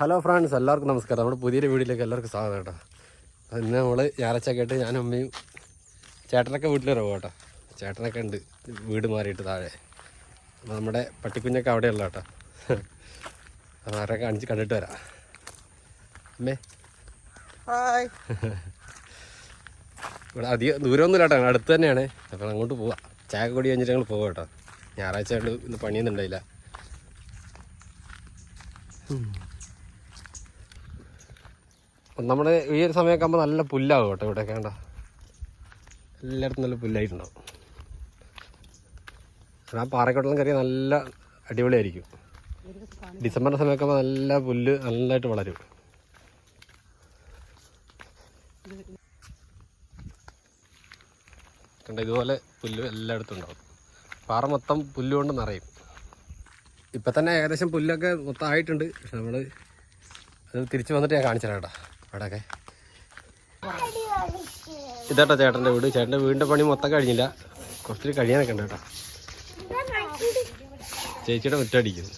Hello friends എല്ലാവർക്കും നമസ്കാരം. നമ്മുടെ പുതിയൊരു വീട്ടിലേക്ക് എല്ലാവർക്കും സ്വാഗതം കേട്ടോ. ഇന്ന് നമ്മൾ ഞായറാഴ്ച ഞാൻ ഞാനും അമ്മയും ചേട്ടനൊക്കെ വീട്ടിൽ വരാം കേട്ടോ. ചേട്ടനൊക്കെ ഉണ്ട്. വീട് മാറിയിട്ട് താഴെ. നമ്മുടെ പട്ടിക്കുഞ്ഞൊക്കെ അവിടെയുള്ള കേട്ടോ. അവരെ കാണിച്ച് കണ്ടിട്ട് വരാം. അമ്മേ. ഹായ് ഇവിടെ അധികം ദൂരമൊന്നും കേട്ടോ. അടുത്ത് തന്നെയാണ്. അപ്പോൾ അങ്ങോട്ട് പോവാം. ചായ കൂടി കഴിഞ്ഞിട്ട് ഞങ്ങൾ പോവാം കേട്ടോ. ഞായറാഴ്ച ഇന്ന് പണിയൊന്നും ഉണ്ടായില്ല. നമ്മൾ ഈ ഒരു സമയമൊക്കെ ആകുമ്പോൾ നല്ല പുല്ലാവും കേട്ടോ ഇവിടെ വേണ്ട എല്ലായിടത്തും നല്ല പുല്ലായിട്ടുണ്ടാവും. ആ പാറക്കെട്ടെല്ലാം കയറിയാൽ നല്ല അടിപൊളിയായിരിക്കും. ഡിസംബറിന്റെ സമയമൊക്കെ ആകുമ്പോൾ നല്ല പുല്ല് നല്ലതായിട്ട് വളരും. കണ്ട ഇതുപോലെ പുല്ല് എല്ലായിടത്തും ഉണ്ടാവും. പാറ മൊത്തം പുല്ല് കൊണ്ട് നിറയും. ഇപ്പം തന്നെ ഏകദേശം പുല്ലൊക്കെ മൊത്തം ആയിട്ടുണ്ട്. പക്ഷെ നമ്മൾ അത് തിരിച്ച് വന്നിട്ട് ഞാൻ കാണിച്ചു തരാം കേട്ടോ. അവിടെയൊക്കെ ഇതാട്ടോ ചേട്ടന്റെ വീട്. ചേട്ടന്റെ വീടിന്റെ പണി മൊത്തം കഴിഞ്ഞില്ല. കുറച്ചൊരു കഴിയാനൊക്കെ ഉണ്ട് കേട്ടോ. ചേച്ചിയുടെ മുറ്റടിക്കുന്നു.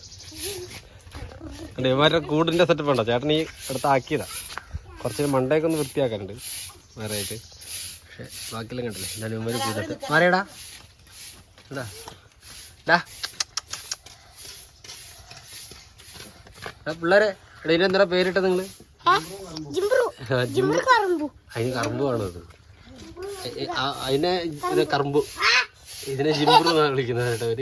ഇവന്മാരുടെ കൂടിന്റെ സെറ്റപ്പ് ഉണ്ടോ? ചേട്ടൻ ഈ അടുത്ത് ആക്കിയതാ. കുറച്ച് മണ്ടയൊക്കെ ഒന്ന് വൃത്തിയാക്കാനുണ്ട്. വേറെ ആയിട്ട് പക്ഷെ ബാക്കിയെല്ലാം കണ്ടില്ലേ? എന്നാലും ഇവന്മാർ കൂടിട്ട്. മാറിയടാ. ഇതാ. ഡാ പിള്ളേരെ. എടാ ഇതിനെന്താ പേരിട്ടത് അതിന് കറുമ്പ് കാണുന്നത് അതിനെ ഇതിനെ കറുമ്പ്. ഇതിനെ ജിമ്പർ എന്നാണ് വിളിക്കുന്നത് കേട്ടോ അവർ.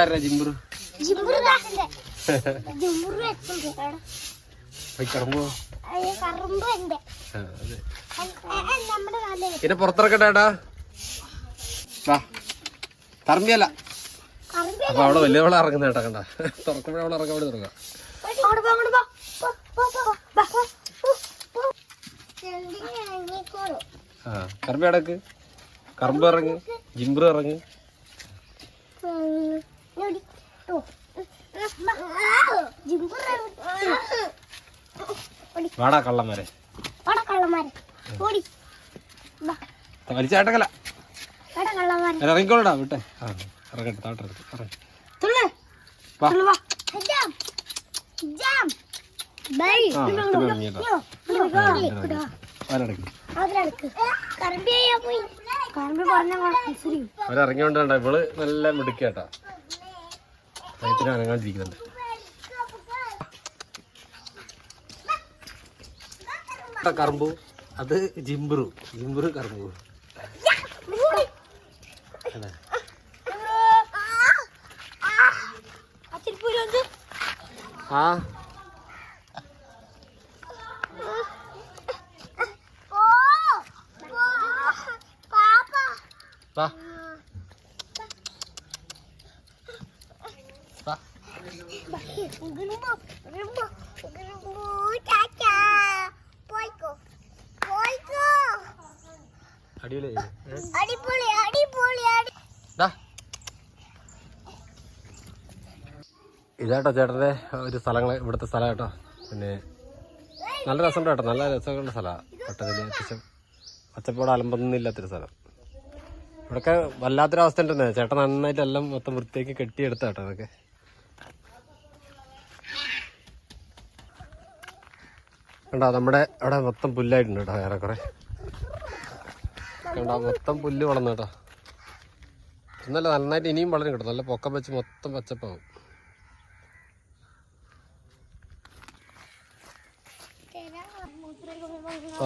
ആരാ കറുമ്പോ. അതെ. ഇതിനെ പുറത്തിറക്കട്ടെ ഏട്ടാ. കറമ്പിയല്ല. അപ്പൊ അവിടെ വലിയ വെള്ളം ഇറങ്ങുന്ന കേട്ടാ കണ്ട? തുറക്കുമ്പോഴേ അവളെ ഇറങ്ങാൻ വേണ്ടി തുടങ്ങാം. ആ കറമ്പി അടക്ക് കറമ്പ് ഇറങ്ങ് ജിംബ്രു ഇറങ്ങ്. വാടാ കള്ളന്മാരെ. വലിച്ചാട്ടക്കല ഇറങ്ങിക്കോളടാ വിട്ടെ. ആ. ഇറങ്ങട്ടെ അവരിറങ്ങിയോണ്ടാ ഇവൾ നല്ല മിടുക്കേട്ടാ അനങ്ങാണ്ടിരിക്കുന്നുണ്ട്. കറുമ്പു. അത് ജിംബ്രു. ജിംബ്രു കറുമ്പു. അല്ലേ ആ. വാ. വാ. അടിപൊളി അടിപൊളി അടിപൊളി അടി ഇതാട്ടോ ചേട്ടന്റെ ഒരു സ്ഥലങ്ങൾ ഇവിടുത്തെ സ്ഥലം കേട്ടോ. പിന്നെ നല്ല രസമുണ്ട് കേട്ടോ. നല്ല രസമുള്ള സ്ഥലമാണ് പെട്ടെന്ന് അത്യാവശ്യം പച്ചപ്പോടെ അലമ്പൊന്നും ഇല്ലാത്തൊരു സ്ഥലം. ഇവിടെയൊക്കെ വല്ലാത്തൊരവസ്ഥ ഉണ്ടെന്നേ ചേട്ടൻ നന്നായിട്ട് എല്ലാം മൊത്തം വൃത്തിയാക്കി കെട്ടിയെടുത്ത കേട്ടോ അതൊക്കെ കണ്ടോ നമ്മുടെ അവിടെ മൊത്തം പുല്ലായിട്ടുണ്ട് കേട്ടോ ഏറെക്കുറെ. കണ്ടോ മൊത്തം പുല്ല് വളർന്നു കേട്ടോ. എന്നല്ല നന്നായിട്ട് ഇനിയും വളരും കേട്ടോ. നല്ല പൊക്കം വെച്ച് മൊത്തം പച്ചപ്പാവും.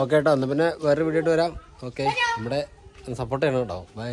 ഓക്കെ കേട്ടോ എന്നാൽ പിന്നെ വേറൊരു വീഡിയോ ആയിട്ട് വരാം. ഓക്കെ നമ്മുടെ സപ്പോർട്ട് ചെയ്യണം കേട്ടോ. ബൈ